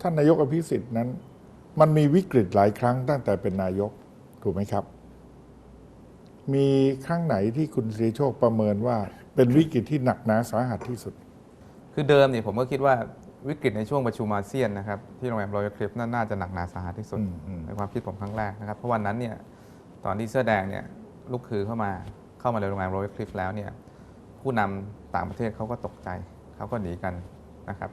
ท่านนายกอภิสิทธิ์นั้น มันมีวิกฤตหลายครั้งตั้งแต่เป็นนายกถูกไหมครับ มีครั้งไหนที่คุณศรีโชคประเมินว่าเป็นวิกฤตที่หนักหนาสาหัสที่สุด คือเดิมเนี่ยผมก็คิดว่าวิกฤตในช่วงประชุมอาเซียนนะครับที่โรงแรมรอยัลคลิฟน่าจะหนักหนาสาหัสที่สุดอืมอืมในความคิดผมครั้งแรกนะครับเพราะวันนั้นเนี่ยตอนที่เสื้อแดงเนี่ยลุกคือเข้ามาเข้ามาในโรงแรมรอยัลคลิฟแล้วเนี่ยผู้นำต่างประเทศเขาก็ตกใจเขาก็หนีกันนะครับ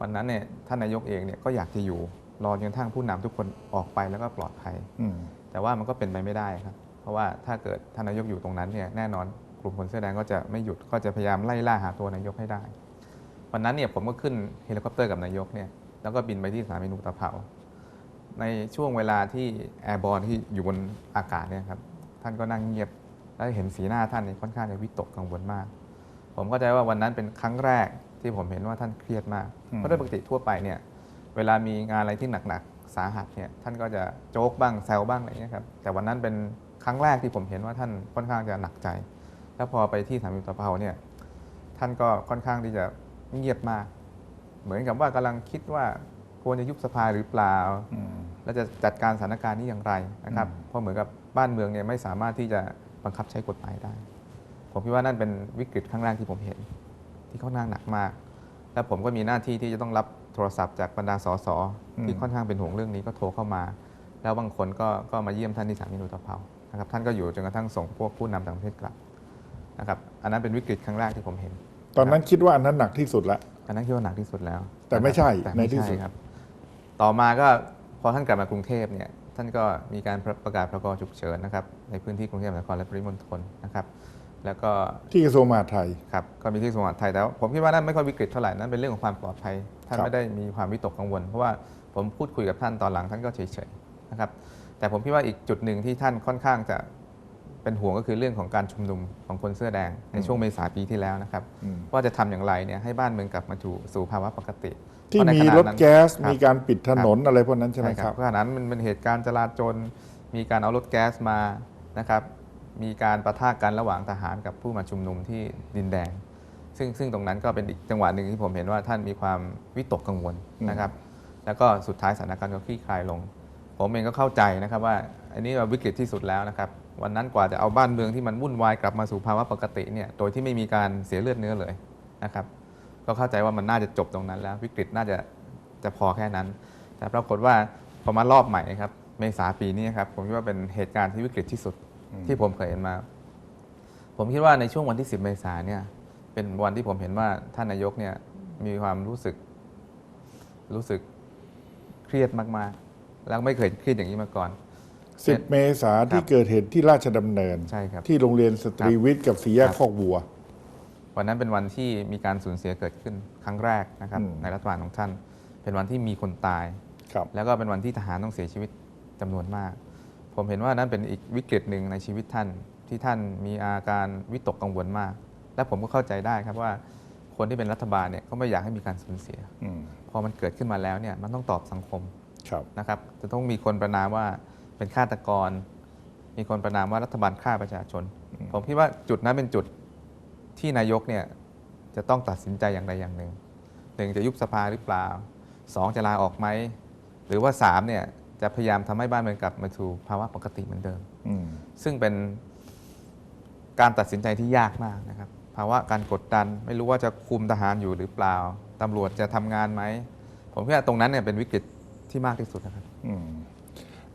วันนั้นเนี่ยท่านนายกเองเนี่ยก็อยากจะอยู่รอจนกระทั่งผู้นำทุกคนออกไปแล้วก็ปลอดภัยอืมแต่ว่ามันก็เป็นไปไม่ได้ครับ เพราะว่าถ้าเกิดท่านนายกอยู่ตรงนั้นเนี่ยแน่นอนกลุ่มคนเสื้อแดงก็จะไม่หยุดก็จะพยายามไล่ล่าหาตัวนายกให้ได้ วันนั้นเนี่ยผมก็ขึ้นเฮลิคอปเตอร์กับนายกเนี่ยแล้วก็บินไปที่สนามบินอุตภเปาในช่วงเวลาที่แอร์บอลที่อยู่บนอากาศเนี่ยครับท่านก็นั่งเงียบ แล้วเห็นสีหน้าท่านเนี่ยค่อนข้างจะวิตกกังวลมาก ผมเข้าใจว่าวันนั้นเป็นครั้งแรก ที่ผมเห็นว่าท่านเครียดมากอืมเพราะโดยปกติทั่วไปเนี่ยเวลามีงานอะไรที่หนักๆสาหัสเนี่ยท่านก็จะโจ๊กบ้างแซวบ้างอะไรอย่างเงี้ยครับแต่วันนั้นเป็นครั้งแรกที่ผมเห็นว่าท่านค่อนข้างจะหนักใจ แล้วพอไปที่สนามบินอุตภเปาเนี่ยท่านก็ค่อนข้างที่จะเงียบมาก เหมือนกับว่ากำลังคิดว่าควรจะยุบสภาหรือเปล่าอืมและจะจัดการสถานการณ์นี้อย่างไรนะครับอืมเพราะเหมือนกับบ้านเมืองเนี่ยไม่สามารถที่จะบังคับใช้กฎหมายได้ ผมคิดว่านั่นเป็นวิกฤตครั้งแรกที่ผมเห็น ที่ค่อนข้างหนักมาก และผมก็มีหน้าที่ที่จะต้องรับโทรศัพท์จากบรรดาสสที่ค่อนข้างเป็นห่วงเรื่องนี้ก็โทรเข้ามา แล้วบางคนก็ก็มาเยี่ยมท่านที่สนามบินอุตภเปานะครับท่านก็อยู่จนกระทั่งส่งพวกผู้นำต่างประเทศกลับนะครับอันนั้นเป็นวิกฤตครั้งแรกที่ผมเห็น ตอนนั้นคิดว่าอันนั้นหนักที่สุดละอันนั้นคิดว่าหนักที่สุดแล้ว แต่ไม่ใช่แต่ในไม่ที่สุดใช่ครับ ต่อมาก็พอท่านกลับมากรุงเทพเนี่ยท่านก็มีการประกาศพรกฉุกเฉินนะครับในพื้นที่กรุงเทพมหานครและปริมณฑลนะครับ แล้วก็ที่กระทรวงมหาดไทย ครับก็มีที่จังหวัดไทยแต่ว่าผมคิดว่านั่นไม่ค่อยวิกฤตเท่าไหร่นั่นเป็นเรื่องของความปลอดภัยท่านครับ ไม่ได้มีความวิตกกังวล เพราะว่าผมพูดคุยกับท่านตอนหลังท่านก็เฉยๆนะครับแต่ผมคิดว่าอีกจุดหนึ่งที่ท่านค่อนข้างจะเป็นห่วงก็คือเรื่องของการชุมนุมของคนเสื้อแดงในช่วงเมษาปีที่แล้วนะครับอืมว่าจะทำอย่างไรเนี่ยให้บ้านเมืองกลับมาสู่สู่ภาวะปกติที่เพาะในมีขณะรถนั้นแก๊ส ครับ มีการปิดถนนอะไรพวกนั้นใช่ไหมครับ เพราะขณะนั้นมันเป็นเหตุการณ์จลาจลมีการเอารถแก๊สมานะครับ มีการประทะกันระหว่างทหารกับผู้มาชุมนุมที่ดินแดง ซึ่งซึ่งตรงนั้นก็เป็นอีกจังหวะหนึ่งที่ผมเห็นว่าท่านมีความวิตกกังวลนะครับ แล้วก็สุดท้ายสถานการณ์ก็คลี่คลายลง ผมเองก็เข้าใจนะครับว่า อันนี้วิกฤตที่สุดแล้วนะครับวันนั้นกว่าจะเอาบ้านเมืองที่มันวุ่นวายกลับมาสู่ภาวะปกติเนี่ยโดยที่ไม่มีการเสียเลือดเนื้อเลยนะครับ ก็เข้าใจว่ามันน่าจะจบตรงนั้นแล้ว วิกฤตน่าจะจะพอแค่นั้น แต่ปรากฏว่าพอมารอบใหม่ครับเมษาปีนี้ครับผมคิดว่าเป็นเหตุการณ์ที่วิกฤตที่สุด ที่ผมเคยเห็นมา ผมคิดว่าในช่วงวันที่ 10 เมษายนเนี่ย เป็นวันที่ผมเห็นว่าท่านนายกเนี่ยมีความรู้สึก รู้สึกเครียดมากๆ แล้วไม่เคยเครียดอย่างนี้มาก่อน 10 เมษาที่ครับเกิดเหตุที่ราชดำเนิน ใช่ครับ ที่โรงเรียนสตรีวิทย์กับสีแยกครับคอกวัว วันนั้นเป็นวันที่มีการสูญเสียเกิดขึ้นครั้งแรกนะครับอืมในรัฐบาลของท่าน เป็นวันที่มีคนตายครับแล้วก็เป็นวันที่ทหารต้องเสียชีวิตจำนวนมาก ผมเห็นว่านั้นเป็นอีกวิกฤตหนึ่งในชีวิตท่าน ที่ท่านมีอาการวิตกกังวลมาก และผมก็เข้าใจได้ครับว่าคนที่เป็นรัฐบาลเนี่ยก็ไม่อยากให้มีการสูญเสียอืมพอมันเกิดขึ้นมาแล้วเนี่ยมันต้องตอบสังคมครับนะครับจะต้องมีคนประนามว่าเป็นฆาตกร มีคนประนามว่ารัฐบาลฆ่าประชาชน ผมคิดว่าจุดนั้นเป็นจุดที่นายกเนี่ยจะต้องตัดสินใจอย่างใดอย่างหนึ่งหนึ่งจะยุบสภาหรือเปล่าสองจะลาออกไหมหรือว่าสามเนี่ย จะพยายามทำให้บ้านเมืองกลับมาสู่ภาวะปกติเหมือนเดิมอืมซึ่งเป็นการตัดสินใจที่ยากมากนะครับ ภาวะการกดดัน ไม่รู้ว่าจะคุมทหารอยู่หรือเปล่าตำรวจจะทำงานไหม ผมคิดว่าตรงนั้นเนี่ยเป็นวิกฤตที่มากที่สุดนะครับอืม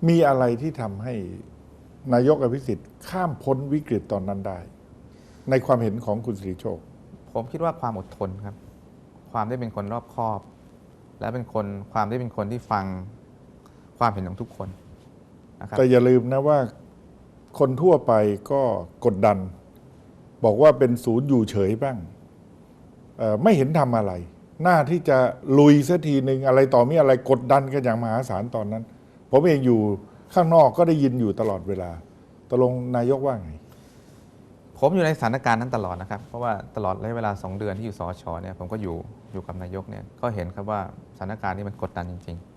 มีอะไรที่ทำให้นายกอภิสิทธิ์ข้ามพ้นวิกฤตตอนนั้นได้ ในความเห็นของคุณสิริโชค ผมคิดว่าความอดทนครับ ความได้เป็นคนรอบคอบ และเป็นคนความได้เป็นคนที่ฟัง ความเห็นของทุกคนนะครับแต่อย่าลืมนะว่าคนทั่วไปก็กดดัน บอกว่าเป็นศูนย์อยู่เฉยบ้างเอ่อไม่เห็นทำอะไร หน้าที่จะลุยสักทีหนึ่งอะไรต่อมีอะไรกดดันกันอย่างมหาศาลตอนนั้น ผมเองอยู่ข้างนอกก็ได้ยินอยู่ตลอดเวลาตกลงนายกว่าไง ผมอยู่ในสถานการณ์นั้นตลอดนะครับ เพราะว่าตลอดระยะเวลา 2 เดือนที่อยู่สอชเนี่ยผมก็อยู่อยู่กับนายกเนี่ยก็เห็นครับว่าสถานการณ์นี้มันกดดันจริง ๆ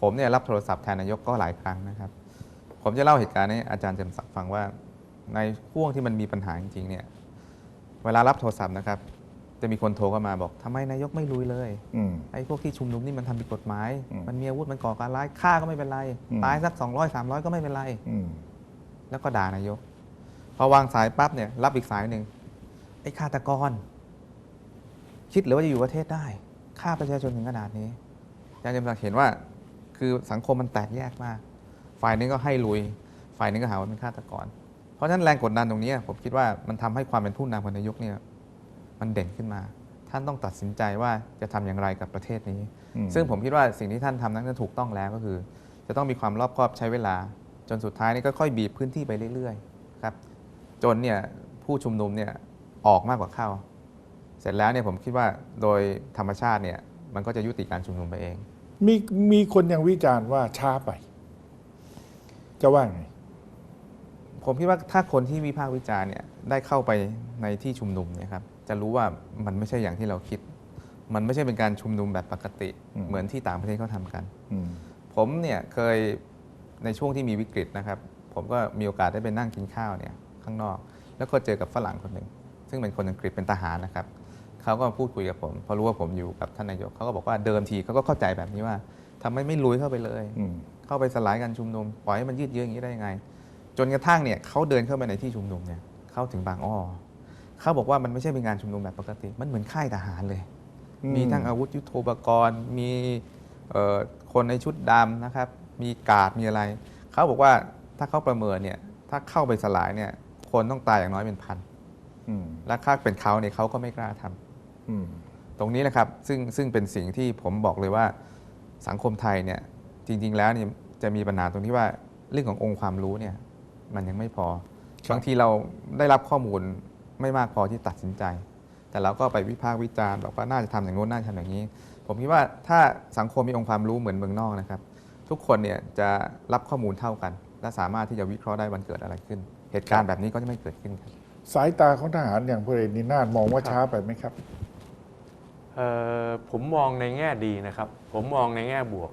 ผมเนี่ยรับโทรศัพท์แทนนายกก็หลายครั้งนะครับ ผมจะเล่าเหตุการณ์ให้อาจารย์เจมศักดิ์ฟังว่าในช่วงที่มันมีปัญหาจริงๆเนี่ยเวลารับโทรศัพท์นะครับ จะมีคนโทรเข้ามาบอกทำไมนายกไม่ลุยเลยอืมไอ้พวกที่ชุมนุมนี่มันทำผิดกฎหมายอืมมันมีอาวุธมันก่อการร้ายฆ่าก็ไม่เป็นไรอืมตายสัก 200 300 ก็ไม่เป็นไรอืมแล้วก็ด่านายก พอวางสายปั๊บเนี่ยรับอีกสายหนึ่งไอ้ฆาตกร คิดหรือว่าจะอยู่ประเทศได้ฆ่าประชาชนถึงขนาดนี้อาจารย์เจมส์ศักดิ์เห็นว่า คือสังคมมันแตกแยกมาก ฝ่ายหนึงก็ให้ลุย ฝ่ายหนึงก็หาว่าเป็นฆาตกร เพราะฉะนั้นแรงกดดันตรงนี้ผมคิดว่ามันทำให้ความเป็นผู้นำของนายกเนี่ยมันเด่นขึ้นมา ท่านต้องตัดสินใจว่าจะทำอย่างไรกับประเทศนี้อืมซึ่งผมคิดว่าสิ่งที่ท่านทำนั้นถูกต้องแล้วก็คือ จะต้องมีความรอบคอบใช้เวลา จนสุดท้ายนี่ก็ค่อยบีบพื้นที่ไปเรื่อยๆครับจนเนี่ยผู้ชุมนุมเนี่ยออกมากกว่าเข้า เสร็จแล้วเนี่ยผมคิดว่าโดยธรรมชาติเนี่ยมันก็จะยุติการชุมนุมไปเอง มีมีคนยังวิจารณ์ว่าช้าไป จะว่าไง ผมคิดว่าถ้าคนที่วิพากษ์วิจารณ์เนี่ยได้เข้าไปในที่ชุมนุมเนี่ยครับจะรู้ว่ามันไม่ใช่อย่างที่เราคิด มันไม่ใช่เป็นการชุมนุมแบบปกติอืมเหมือนที่ต่างประเทศเขาทำกันอืมผมเนี่ยเคยในช่วงที่มีวิกฤตนะครับ ผมก็มีโอกาสได้ไปนั่งกินข้าวเนี่ยข้างนอก แล้วก็เจอกับฝรั่งคนหนึ่งซึ่งเป็นคนอังกฤษเป็นทหารนะครับ เขาก็มาพูดคุยกับผมเพราะรู้ว่าผมอยู่กับท่านนายกเขาก็บอกว่าเดิมทีเขาก็เข้าใจแบบนี้ว่าทำไมไม่ลุยเข้าไปเลยอืมเข้าไปสลายการชุมนุมปล่อยให้มันยืดเยื้ออย่างนี้ได้ยังไง จนกระทั่งเนี่ยเขาเดินเข้าไปในที่ชุมนุมเนี่ยเข้าถึงบางอ้อเขาบอกว่ามันไม่ใช่เป็นงานชุมนุมแบบปกติ มันเหมือนค่ายทหารเลยอืมมีทั้งอาวุธยุโทโธปกรณ์ มีเอ่อคนในชุดดำนะครับ มีการ์ดมีอะไร เขาบอกว่าถ้าเขาประเมินเนี่ย ถ้าเข้าไปสลายเนี่ย คนต้องตายอย่างน้อยเป็นพันอืมและถ้าเป็นเขาเนี่ยเขาก็ไม่กล้าทำอืม ตรงนี้แหละครับซึ่งซึ่งเป็นสิ่งที่ผมบอกเลยว่าสังคมไทยเนี่ยจริง ๆ แล้วเนี่ยจะมีปัญหาตรงที่ว่าเรื่องขององค์ความรู้เนี่ยมันยังไม่พอครับบางทีเราได้รับข้อมูลไม่มากพอที่ตัดสินใจ แต่เราก็ไปวิพากษ์วิจารณ์บอกว่าน่าจะทำอย่างโน้นน่าจะทำอย่างนี้ ผมคิดว่าถ้าสังคมมีองค์ความรู้เหมือนเมืองนอกนะครับ ทุกคนเนี่ยจะรับข้อมูลเท่ากัน และสามารถที่จะวิเคราะห์ได้วันเกิดอะไรขึ้น เหตุการณ์แบบนี้ก็จะไม่เกิดขึ้นครับสายตาของทหารอย่างพลเอกนินาศมองว่าช้าไปไหมครับเอ่อ ผมมองในแง่ดีนะครับ ผมมองในแง่บวก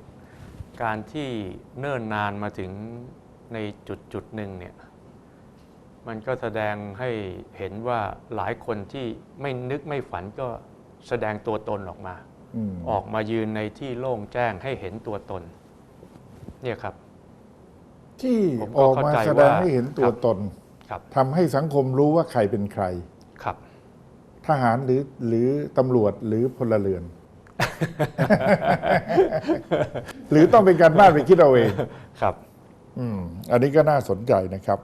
การที่เนิ่นนานมาถึงในจุดจุดหนึ่งเนี่ยมันก็แสดงให้เห็นว่าหลายคนที่ไม่นึกไม่ฝันก็แสดงตัวตนออกมาอืมออกมายืนในที่โล่งแจ้งให้เห็นตัวตน เนี่ยครับ ที่ผมอก็อกเข้ามาใจแสดงว่าให้เห็นตัวครับตนครับทำให้สังคมรู้ว่าใครเป็นใครครับ ทหารหรือหรือตำรวจหรือพลเรือน หรือต้องเป็นการบ้านไปคิดเอาเองครับ อืมอันนี้ก็น่าสนใจนะครับ